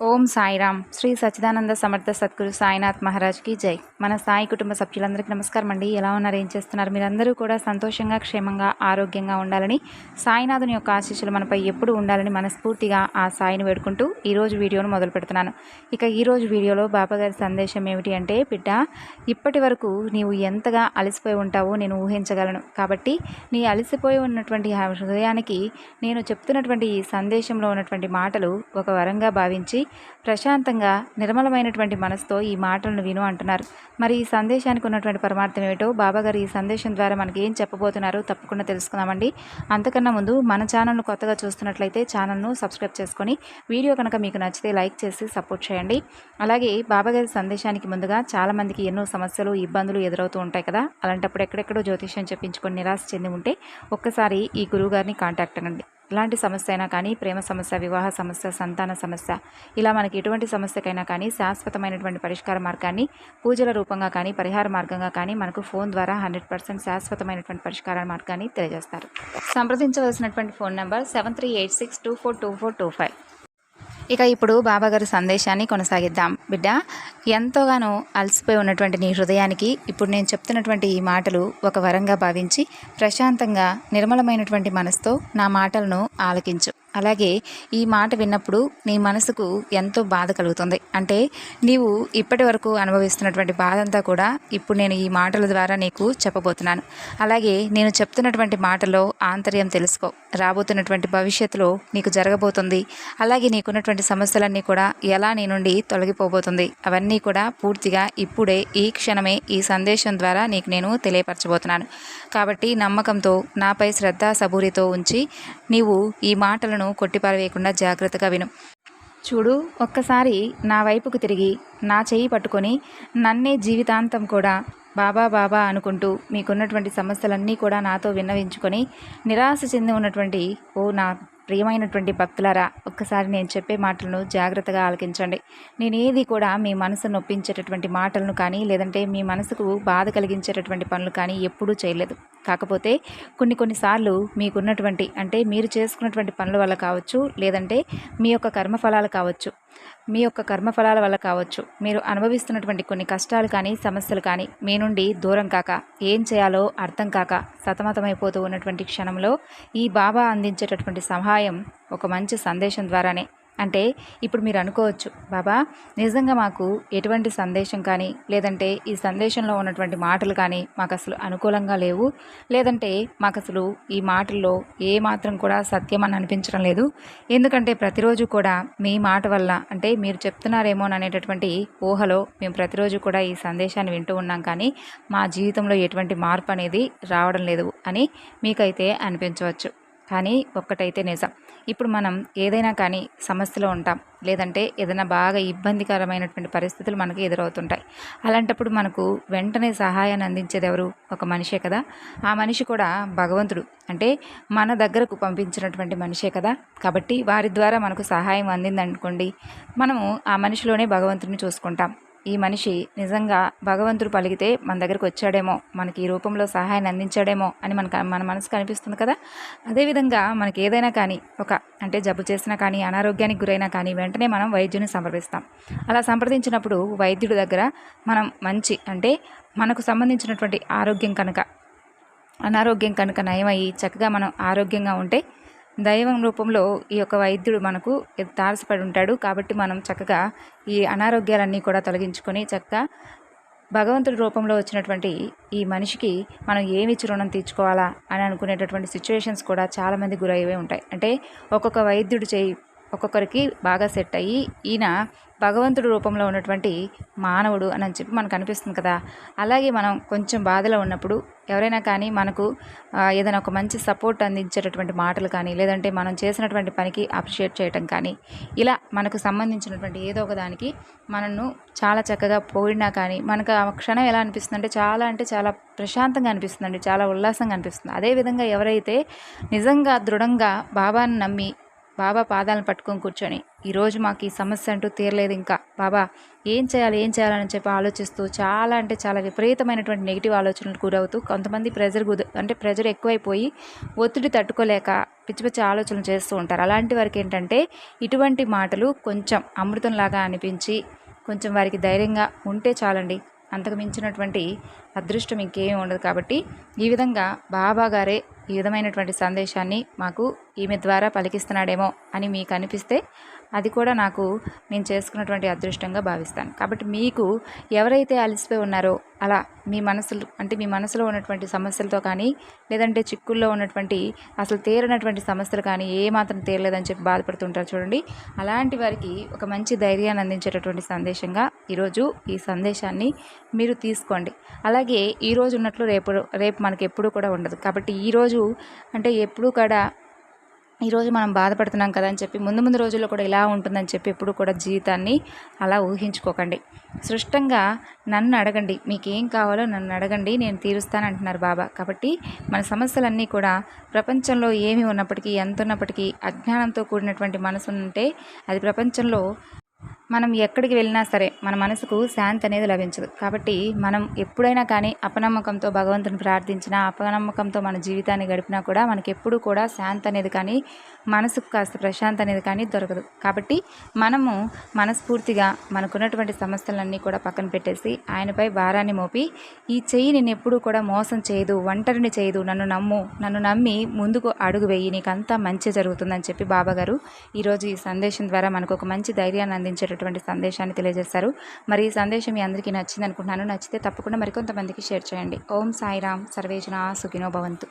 ఓం సాయిరామ్. శ్రీ సచ్చిదానంద సమర్థ సద్గురు సాయినాథ్ మహారాజ్కి జై. మన సాయి కుటుంబ సభ్యులందరికీ నమస్కారం అండి ఎలా ఉన్నారు? ఏం చేస్తున్నారు? మీరందరూ కూడా సంతోషంగా క్షేమంగా ఆరోగ్యంగా ఉండాలని సాయినాథుని యొక్క ఆశీస్సులు మనపై ఎప్పుడు ఉండాలని మనస్ఫూర్తిగా ఆ సాయిని వేడుకుంటూ ఈరోజు వీడియోను మొదలు పెడుతున్నాను. ఇక ఈరోజు వీడియోలో బాబాగారి సందేశం ఏమిటి అంటే బిడ్డ ఇప్పటి వరకు నీవు ఎంతగా అలసిపోయి ఉంటావో నేను ఊహించగలను. కాబట్టి నీ అలసిపోయి ఉన్నటువంటి హృదయానికి నేను చెప్తున్నటువంటి ఈ సందేశంలో ఉన్నటువంటి మాటలు ఒక వరంగా భావించి ప్రశాంతంగా నిర్మలమైనటువంటి మనసుతో ఈ మాటలను విను అంటున్నారు. మరి ఈ సందేశానికి ఉన్నటువంటి పరమార్థం ఏమిటో బాబాగారు ఈ సందేశం ద్వారా మనకి ఏం చెప్పబోతున్నారో తప్పకుండా తెలుసుకుందామండి. అంతకన్నా ముందు మన ఛానల్ను కొత్తగా చూస్తున్నట్లయితే ఛానల్ను సబ్స్క్రైబ్ చేసుకొని వీడియో కనుక మీకు నచ్చితే లైక్ చేసి సపోర్ట్ చేయండి. అలాగే బాబాగారి సందేశానికి ముందుగా చాలామందికి ఎన్నో సమస్యలు ఇబ్బందులు ఎదురవుతూ ఉంటాయి కదా. అలాంటప్పుడు ఎక్కడెక్కడో జ్యోతిష్యం చెప్పించుకొని నిరాశ చెంది ఉంటే ఒక్కసారి ఈ గురువుగారిని కాంటాక్ట్ అనండి. ఎలాంటి సమస్య అయినా కానీ ప్రేమ సమస్య వివాహ సమస్య సంతాన సమస్య ఇలా మనకి ఎటువంటి సమస్యకైనా కానీ శాశ్వతమైనటువంటి పరిష్కార మార్గాన్ని పూజల రూపంగా కానీ పరిహార మార్గంగా కానీ మనకు ఫోన్ ద్వారా హండ్రెడ్ పర్సెంట్ శాశ్వతమైనటువంటి పరిష్కార మార్గాన్ని తెలియజేస్తారు. సంప్రదించవలసినటువంటి phone number seven three eight six two four two four two five. ఇక ఇప్పుడు బాబాగారి సందేశాన్ని కొనసాగిద్దాం. బిడ్డ ఎంతోగానో అలసిపోయి ఉన్నటువంటి నీ హృదయానికి ఇప్పుడు నేను చెప్తున్నటువంటి ఈ మాటలు ఒక వరంగా భావించి ప్రశాంతంగా నిర్మలమైనటువంటి మనసుతో నా మాటలను ఆలకించు. అలాగే ఈ మాట విన్నప్పుడు నీ మనసుకు ఎంతో బాధ కలుగుతుంది. అంటే నీవు ఇప్పటి వరకు అనుభవిస్తున్నటువంటి బాధ అంతా కూడా ఇప్పుడు నేను ఈ మాటల ద్వారా నీకు చెప్పబోతున్నాను. అలాగే నేను చెప్తున్నటువంటి మాటలో ఆంతర్యం తెలుసుకో. రాబోతున్నటువంటి భవిష్యత్తులో నీకు జరగబోతుంది. అలాగే నీకున్నటువంటి సమస్యలన్నీ కూడా ఎలా నీ నుండి తొలగిపోబోతుంది. అవన్నీ కూడా పూర్తిగా ఇప్పుడే ఈ క్షణమే ఈ సందేశం ద్వారా నీకు నేను తెలియపరచబోతున్నాను. కాబట్టి నమ్మకంతో నాపై శ్రద్ధ సబూరితో ఉంచి నీవు ఈ మాటలను కొట్టిపారవేయకుండా జాగ్రత్తగా విను. చూడు ఒక్కసారి నా వైపుకు తిరిగి నా చెయ్యి పట్టుకొని నన్నే జీవితాంతం కూడా బాబా బాబా అనుకుంటూ మీకున్నటువంటి సమస్యలన్నీ కూడా నాతో విన్నవించుకొని నిరాశ చెంది ఉన్నటువంటి ఓ నా ప్రియమైనటువంటి భక్తులారా ఒక్కసారి నేను చెప్పే మాటలను జాగ్రత్తగా ఆలకించండి. నేను ఏది కూడా మీ మనసు నొప్పించేటటువంటి మాటలను కానీ లేదంటే మీ మనసుకు బాధ కలిగించేటటువంటి పనులు కానీ ఎప్పుడూ చేయలేదు. కాకపోతే కొన్ని కొన్నిసార్లు మీకున్నటువంటి అంటే మీరు చేసుకున్నటువంటి పనుల వల్ల కావచ్చు లేదంటే మీ యొక్క కర్మఫలాలు కావచ్చు మీ యొక్క కర్మఫలాల వల్ల కావచ్చు మీరు అనుభవిస్తున్నటువంటి కొన్ని కష్టాలు కానీ సమస్యలు కానీ మీ నుండి దూరం కాక ఏం చేయాలో అర్థం కాక సతమతమైపోతూ ఉన్నటువంటి క్షణంలో ఈ బాబా అందించేటటువంటి సహాయం ఒక మంచి సందేశం ద్వారానే. అంటే ఇప్పుడు మీరు అనుకోవచ్చు బాబా నిజంగా మాకు ఎటువంటి సందేశం కానీ లేదంటే ఈ సందేశంలో ఉన్నటువంటి మాటలు కానీ మాకు అసలు అనుకూలంగా లేవు లేదంటే మాకు అసలు ఈ మాటల్లో ఏ మాత్రం కూడా సత్యం అని అనిపించడం లేదు. ఎందుకంటే ప్రతిరోజు కూడా మీ మాట వల్ల అంటే మీరు చెప్తున్నారేమో అనేటటువంటి ఊహలో మేము ప్రతిరోజు కూడా ఈ సందేశాన్ని వింటూ ఉన్నాం కానీ మా జీవితంలో ఎటువంటి మార్పు అనేది రావడం లేదు అని మీకైతే అనిపించవచ్చు. కానీ ఒక్కటైతే నిజం. ఇప్పుడు మనం ఏదైనా కానీ సమస్యలో ఉంటాం. లేదంటే ఏదైనా బాగా ఇబ్బందికరమైనటువంటి పరిస్థితులు మనకు ఎదురవుతుంటాయి. అలాంటప్పుడు మనకు వెంటనే సహాయాన్ని అందించేది ఎవరు? ఒక మనిషే కదా. ఆ మనిషి కూడా భగవంతుడు. అంటే మన దగ్గరకు పంపించినటువంటి మనిషే కదా. కాబట్టి వారి ద్వారా మనకు సహాయం అందిందనుకోండి మనము ఆ మనిషిలోనే భగవంతుడిని చూసుకుంటాం. ఈ మనిషి నిజంగా భగవంతుడు పలికితే మన దగ్గరికి వచ్చాడేమో మనకి ఈ రూపంలో సహాయాన్ని అందించాడేమో అని మనకు మన మనసుకు అనిపిస్తుంది కదా? అదేవిధంగా మనకి ఏదైనా కానీ ఒక అంటే జబ్బు చేసినా కానీ అనారోగ్యానికి గురైనా కానీ వెంటనే మనం వైద్యుని సంప్రదిస్తాం. అలా సంప్రదించినప్పుడు వైద్యుడి దగ్గర మనం మంచి అంటే మనకు సంబంధించినటువంటి ఆరోగ్యం కనుక అనారోగ్యం కనుక నయమయ్యి చక్కగా మనం ఆరోగ్యంగా ఉంటే దైవం రూపంలో ఈ యొక్క వైద్యుడు మనకు తారసపడి ఉంటాడు. కాబట్టి మనం చక్కగా ఈ అనారోగ్యాలన్నీ కూడా తొలగించుకొని చక్కగా భగవంతుడి రూపంలో వచ్చినటువంటి ఈ మనిషికి మనం ఏమిచ్చి రుణం తీర్చుకోవాలా అని అనుకునేటటువంటి సిచ్యువేషన్స్ కూడా చాలామంది గురయ్యే ఉంటాయి. అంటే ఒక్కొక్క వైద్యుడు చేయి ఒక్కొక్కరికి బాగా సెట్ అయ్యి ఈయన భగవంతుడు రూపంలో ఉన్నటువంటి మానవుడు అని చెప్పి మనకు అనిపిస్తుంది కదా. అలాగే మనం కొంచెం బాధలో ఉన్నప్పుడు ఎవరైనా కానీ మనకు ఏదైనా ఒక మంచి సపోర్ట్ అందించేటటువంటి మాటలు కానీ లేదంటే మనం చేసినటువంటి పనికి అప్రిషియేట్ చేయటం కానీ ఇలా మనకు సంబంధించినటువంటి ఏదో ఒక దానికి మనను చాలా చక్కగా పోయినా కానీ మనకు ఆ క్షణం ఎలా అనిపిస్తుంది అంటే చాలా అంటే చాలా ప్రశాంతంగా అనిపిస్తుందండి చాలా ఉల్లాసంగా అనిపిస్తుంది. అదేవిధంగా ఎవరైతే నిజంగా దృఢంగా బాబాను నమ్మి బాబా పాదాలను పట్టుకొని కూర్చొని ఈరోజు మాకు ఈ సమస్య అంటూ తీరలేదు ఇంకా. బాబా ఏం చేయాలి ఏం చేయాలని చెప్పి ఆలోచిస్తూ చాలా అంటే చాలా విపరీతమైనటువంటి నెగిటివ్ ఆలోచనలు గురవుతూ కొంతమంది ప్రెజర్ గుద అంటే ప్రెజర్ ఎక్కువైపోయి ఒత్తిడి తట్టుకోలేక పిచ్చి పిచ్చి ఆలోచనలు చేస్తూ ఉంటారు. అలాంటి వారికి ఏంటంటే ఇటువంటి మాటలు కొంచెం అమృతంలాగా అనిపించి కొంచెం వారికి ధైర్యంగా ఉంటే చాలండి. అంతకు మించినటువంటి అదృష్టం ఇంకేమీ ఉండదు కాబట్టి ఈ విధంగా బాబా గారే ఈ విధమైనటువంటి సందేశాన్ని మాకు ఈమె ద్వారా పలికిస్తున్నాడేమో అని మీకు అనిపిస్తే అది కూడా నాకు నేను చేసుకున్నటువంటి అదృష్టంగా భావిస్తాను. కాబట్టి మీకు ఎవరైతే అలసిపోయి ఉన్నారో అలా మీ మనసులు అంటే మీ మనసులో ఉన్నటువంటి సమస్యలతో కానీ లేదంటే చిక్కుల్లో ఉన్నటువంటి అసలు తీరనటువంటి సమస్యలు కానీ ఏ మాత్రం తీరలేదని చెప్పి బాధపడుతుంటారు చూడండి. అలాంటి వారికి ఒక మంచి ధైర్యాన్ని అందించేటటువంటి సందేశంగా ఈరోజు ఈ సందేశాన్ని మీరు తీసుకోండి. అలాగే ఈరోజు ఉన్నట్లు రేపు రేపు మనకి ఎప్పుడూ కూడా ఉండదు. కాబట్టి ఈరోజు అంటే ఎప్పుడూ కూడా ఈరోజు మనం బాధపడుతున్నాం కదా అని చెప్పి ముందు ముందు రోజుల్లో కూడా ఇలా ఉంటుందని చెప్పి ఎప్పుడు కూడా జీవితాన్ని అలా ఊహించుకోకండి. సృష్టంగా నన్ను అడగండి మీకు ఏం కావాలో నన్ను అడగండి నేను తీరుస్తాను అంటున్నారు బాబా. కాబట్టి మన సమస్యలన్నీ కూడా ప్రపంచంలో ఏమి ఉన్నప్పటికీ ఎంత ఉన్నప్పటికీ అజ్ఞానంతో కూడినటువంటి మనసు ఉంటే అది ప్రపంచంలో మనం ఎక్కడికి వెళ్ళినా సరే మన మనసుకు శాంతి అనేది లభించదు. కాబట్టి మనం ఎప్పుడైనా కానీ అపనమ్మకంతో భగవంతుని ప్రార్థించినా అపనమ్మకంతో మన జీవితాన్ని గడిపినా కూడా మనకి ఎప్పుడు కూడా శాంతి అనేది కానీ మనసుకు కాస్త ప్రశాంతి అనేది కానీ దొరకదు. కాబట్టి మనము మనస్ఫూర్తిగా మనకున్నటువంటి సమస్యలన్నీ కూడా పక్కన పెట్టేసి ఆయనపై భారాన్ని మోపి ఈ చెయ్యి నేను ఎప్పుడూ కూడా మోసం చేయదు ఒంటరిని చేయదు నన్ను నమ్ము నన్ను నమ్మి ముందుకు అడుగు వేయి నీకంతా మంచి జరుగుతుందని చెప్పి బాబాగారు ఈరోజు ఈ సందేశం ద్వారా మనకు ఒక మంచి ధైర్యాన్ని అందించేటటువంటి సందేశాన్ని తెలియజేశారు. మరి ఈ సందేశం మీ అందరికీ నచ్చింది అనుకుంటున్నాను నచ్చితే తప్పకుండా మరికొంతమందికి షేర్ చేయండి. ఓం సాయిరామ్. సర్వేజన సుఖినో భవంతు.